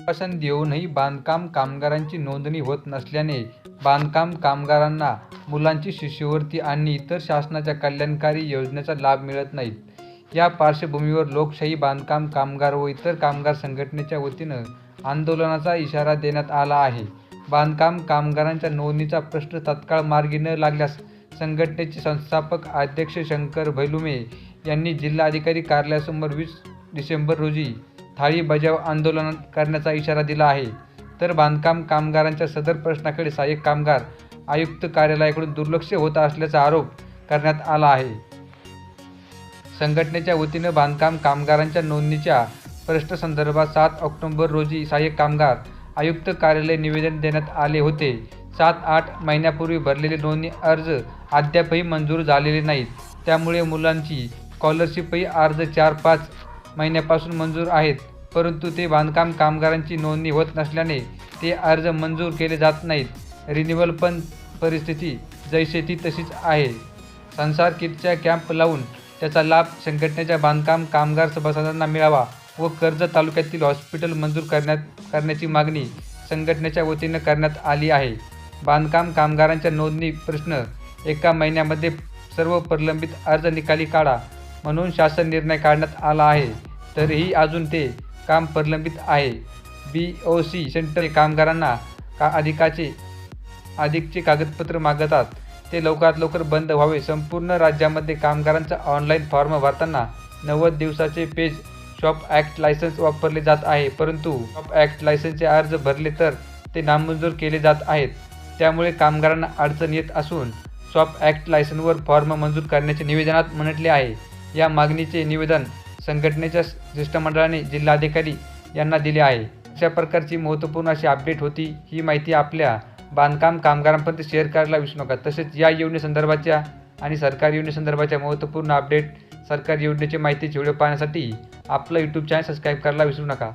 आश्वासन देऊनही बांधकाम कामगारांची नोंदणी होत नसल्याने बांधकाम कामगारांना मुलांची शिष्यवृत्ती आणि इतर शासनाच्या कल्याणकारी योजनेचा लाभ मिळत नाहीत. या पार्श्वभूमीवर लोकशाही बांधकाम कामगार व इतर कामगार संघटनेच्या वतीनं आंदोलनाचा इशारा देण्यात आला आहे. बांधकाम कामगारांच्या नोंदणीचा प्रश्न तत्काळ मार्गी न लागल्यास संघटनेचे संस्थापक अध्यक्ष शंकर भैलुमे यांनी जिल्हाधिकारी कार्यालयासमोर वीस डिसेंबर रोजी थाळी बजाव आंदोलन करण्याचा इशारा दिला आहे. तर बांधकाम कामगारांच्या सदर प्रश्नाकडे सहाय्यक कामगार आयुक्त कार्यालयाकडून दुर्लक्ष होत असल्याचा आरोप करण्यात आला आहे. संघटनेच्या वतीनं बांधकाम कामगारांच्या नोंदणीच्या प्रश्नसंदर्भात सात ऑक्टोबर रोजी सहाय्यक कामगार आयुक्त कार्यालय निवेदन देण्यात आले होते. सात आठ महिन्यापूर्वी भरलेले नोंदणी अर्ज अद्यापही मंजूर झालेले नाहीत. त्यामुळे मुलांची स्कॉलरशिपही अर्ज चार पाच महिन्यापासून मंजूर आहेत. परंतु ते बांधकाम कामगारांची नोंदणी होत नसल्याने ते अर्ज मंजूर केले जात नाहीत. रिन्युअल पण परिस्थिती जैसे ती तशीच आहे. संसार किटच्या कॅम्प लावून त्याचा लाभ संघटनेच्या बांधकाम कामगार सभासदांना मिळावा व कर्जत तालुक्यातील हॉस्पिटल मंजूर करण्यात करण्याची मागणी संघटनेच्या वतीनं करण्यात आली आहे. बांधकाम कामगारांच्या नोंदणी प्रश्न एका महिन्यामध्ये सर्व प्रलंबित अर्ज निकाली काढा म्हणून शासन निर्णय काढण्यात आला आहे. तरीही अजून ते काम प्रलंबित आहे. बी ओ सी सेंटर कामगारांना का अधिकाचे अधिकचे कागदपत्र मागतात. ते लवकरात लवकर बंद व्हावे. संपूर्ण राज्यामध्ये कामगारांचा ऑनलाईन फॉर्म भरताना नव्वद दिवसाचे पेज शॉप ॲक्ट लायसन्स वापरले जात आहे. परंतु शॉप ॲक्ट लायसन्सचे अर्ज भरले तर ते नामंजूर केले जात आहेत. त्यामुळे कामगारांना अडचण येत असून शॉप ॲक्ट लायसनवर फॉर्म मंजूर करण्याचे निवेदनात म्हटले आहे. या मागणीचे निवेदन संघटनेच्या शिष्टमंडळाने जिल्हाधिकारी यांना दिले आहे. अशा प्रकारची महत्त्वपूर्ण अशी अपडेट होती ही माहिती आपल्या बांधकाम कामगारांपर्यंत शेअर करायला विसरू नका. तसेच या योजनेसंदर्भाच्या आणि सरकारी योजनेसंदर्भाच्या महत्त्वपूर्ण अपडेट सरकारी योजनेची माहितीची व्हिडिओ पाहण्यासाठी आपलं यूट्यूब चॅनल सबस्क्राईब करायला विसरू नका.